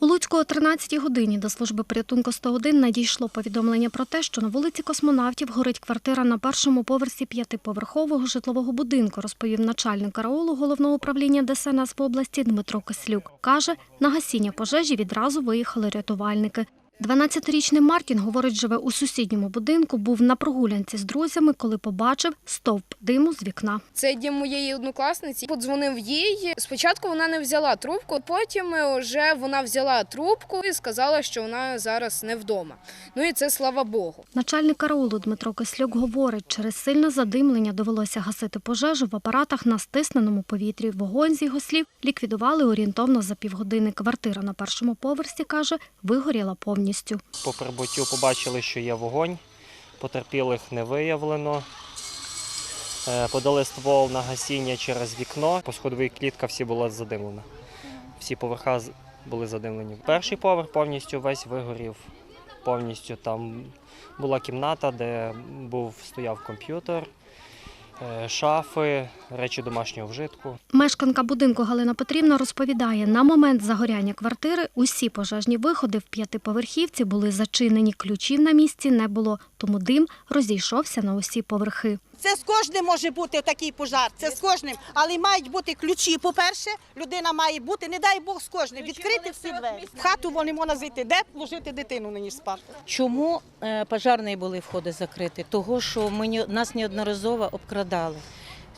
У Луцьку о 13-й годині до служби порятунку 101 надійшло повідомлення про те, що на вулиці космонавтів горить квартира на першому поверсі п'ятиповерхового житлового будинку, розповів начальник караулу головного управління ДСНС в області Дмитро Кислюк. Каже, на гасіння пожежі відразу виїхали рятувальники. 12-річний Мартін, говорить, живе у сусідньому будинку, був на прогулянці з друзями, коли побачив стовп диму з вікна. Це дім моєї однокласниці. Подзвонив їй. Спочатку вона не взяла трубку, потім вже вона взяла трубку і сказала, що вона зараз не вдома. Ну і це слава Богу. Начальник караулу Дмитро Кислюк говорить, через сильне задимлення довелося гасити пожежу в апаратах на стисненому повітрі. Вогонь, з його слів, ліквідували орієнтовно за півгодини. Квартира на першому поверсі, каже, вигоріла повністю. По прибуттю побачили, що є вогонь, потерпілих не виявлено. Е, Подали ствол на гасіння через вікно. Посходовий клітка всі була задимлена. Всі поверха були задимлені. Перший поверх повністю весь вигорів. Повністю там була кімната, де був стояв комп'ютер, шафи, речі домашнього вжитку. Мешканка будинку Галина Петрівна розповідає, на момент загоряння квартири усі пожежні виходи в п'ятиповерхівці були зачинені. Ключів на місці не було, тому дим розійшовся на усі поверхи. Це з кожним може бути такий пожар. Це з кожним, але мають бути ключі. По-перше, людина має бути, не дай Бог з кожним, відкрити всі двері. В хату вони можна зайти, де вложити дитину нині спати. Чому е, пожарні були входи закриті? Того, що ми нас неодноразово обкрадали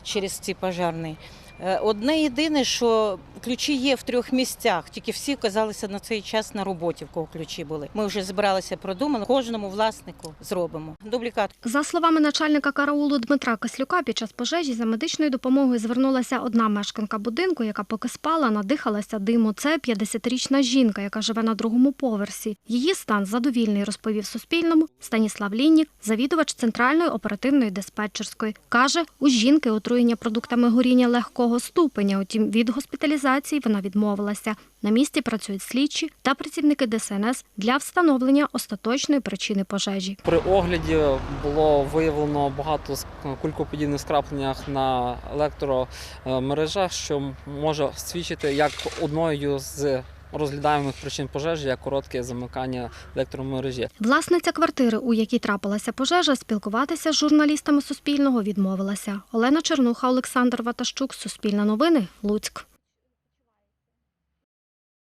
через ці пожарні. Е, Одне єдине, що ключі є в трьох місцях, тільки всі оказалися на цей час на роботі, в кого ключі були. Ми вже збиралися, продумали, кожному власнику зробимо дублікат. За словами начальника караулу Дмитра Кислюка, під час пожежі за медичною допомогою звернулася одна мешканка будинку, яка поки спала, надихалася диму. Це 50-річна жінка, яка живе на другому поверсі. Її стан задовільний, розповів Суспільному Станіслав Ліннік, завідувач центральної оперативної диспетчерської. Каже, у жінки отруєння продуктами горіння легкого ступеня. Утім, від госпіталізації вона відмовилася. На місці працюють слідчі та працівники ДСНС для встановлення остаточної причини пожежі. При огляді було виявлено багато кулькоподібних скрапленнях на електромережах, що може свідчити як одною з розглядаємих причин пожежі, як коротке замикання електромережі. Власниця квартири, у якій трапилася пожежа, спілкуватися з журналістами Суспільного відмовилася. Олена Чернуха, Олександр Ватащук, Суспільне новини, Луцьк.